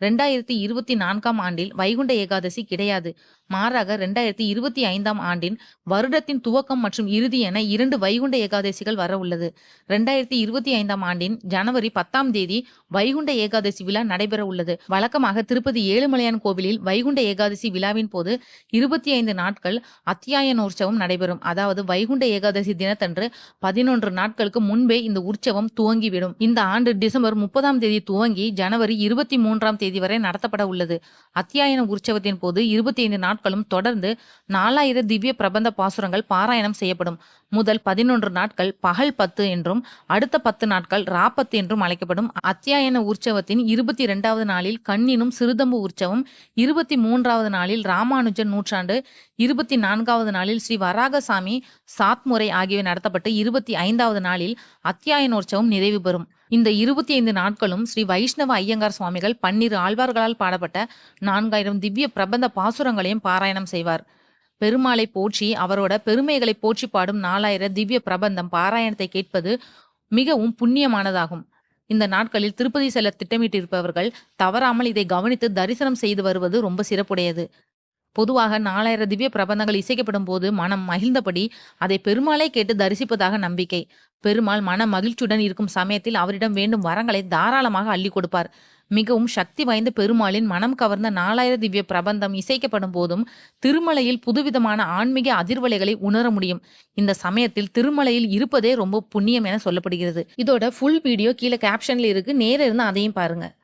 ரெண்டாயிரத்தி இருபத்தி நான்காம் ஆண்டில் வைகுண்ட ஏகாதசி கிடையாது. மாறாக ரெண்டாயிரத்தி இருபத்தி ஐந்தாம் ஆண்டின் வருடத்தின் துவக்கம் மற்றும் இறுதி என இரண்டு வைகுண்ட ஏகாதசிகள் வர உள்ளது. ரெண்டாயிரத்தி இருபத்தி ஐந்தாம் ஆண்டின் ஜனவரி பத்தாம் தேதி வைகுண்ட ஏகாதசி விழா நடைபெற உள்ளது. வழக்கமாக திருப்பதி ஏழுமலையான் கோவிலில் வைகுண்ட ஏகாதசி விழாவின் போது இருபத்தி ஐந்து நாட்கள் அத்தியாயன உற்சவம் நடைபெறும். அதாவது வைகுண்ட ஏகாதசி தினத்தன்று பதினொன்று நாட்களுக்கு முன்பே இந்த உற்சவம் துவங்கிவிடும். இந்த ஆண்டு டிசம்பர் முப்பதாம் தேதி துவங்கி ஜனவரி இருபத்தி மூன்றாம் தேதி தேதி வரை நடத்தப்பட உள்ளது. அத்தியாயன உற்சவத்தின் போது இருபத்தி ஐந்து நாட்களும் தொடர்ந்து நாலாயிரம் திவ்ய பிரபந்த பாசுரங்கள் பாராயணம் செய்யப்படும். முதல் பதினொன்று நாட்கள் பகல் பத்து என்றும் அடுத்த பத்து நாட்கள் ராப்பத்து என்றும் அழைக்கப்படும். அத்தியாயன உற்சவத்தின் இருபத்தி இரண்டாவது நாளில் கண்ணினும் சிறுதம்பு உற்சவம் இருபத்தி மூன்றாவது நாளில் ராமானுஜன் நூற்றாண்டு இருபத்தி நான்காவது நாளில் ஸ்ரீ வராகசாமி சாத்முறை ஆகியவை நடத்தப்பட்டு இருபத்தி ஐந்தாவது நாளில் அத்தியாயனோற்சவம் நிறைவு பெறும். இந்த இருபத்தி ஐந்து நாட்களும் ஸ்ரீ வைஷ்ணவ ஐயங்கார் சுவாமிகள் பன்னிரு ஆழ்வார்களால் பாடப்பட்ட நான்காயிரம் திவ்ய பிரபந்த பாசுரங்களையும் பாராயணம் செய்வார். பெருமாளை போற்றி அவரோட பெருமைகளை போற்றி பாடும் நாலாயிர திவ்ய பிரபந்தம் பாராயணத்தை கேட்பது மிகவும் புண்ணியமானதாகும். இந்த நாட்களில் திருப்பதி செல்ல திட்டமிட்டிருப்பவர்கள் தவறாமல் இதை கவனித்து தரிசனம் செய்து வருவது ரொம்ப சிறப்புடையது. பொதுவாக நாலாயிரம் திவ்ய பிரபந்தங்கள் இசைக்கப்படும் போது மனம் மகிழ்ந்தபடி அதை பெருமாளே கேட்டு தரிசிப்பதாக நம்பிக்கை. பெருமாள் மன மகிழ்ச்சியுடன் இருக்கும் சமயத்தில் அவரிடம் வேண்டும் வரங்களை தாராளமாக அள்ளி கொடுப்பார். மிகவும் சக்தி வாய்ந்த பெருமாளின் மனம் கவர்ந்த நாலாயிர திவ்ய பிரபந்தம் இசைக்கப்படும் போதும் திருமலையில் புதுவிதமான ஆன்மீக அதிர்வலைகளை உணர முடியும். இந்த சமயத்தில் திருமலையில் இருப்பதே ரொம்ப புண்ணியம் என சொல்லப்படுகிறது. இதோட ஃபுல் வீடியோ கீழே கேப்ஷன்ல இருக்கு. நேர இருந்து அதையும் பாருங்க.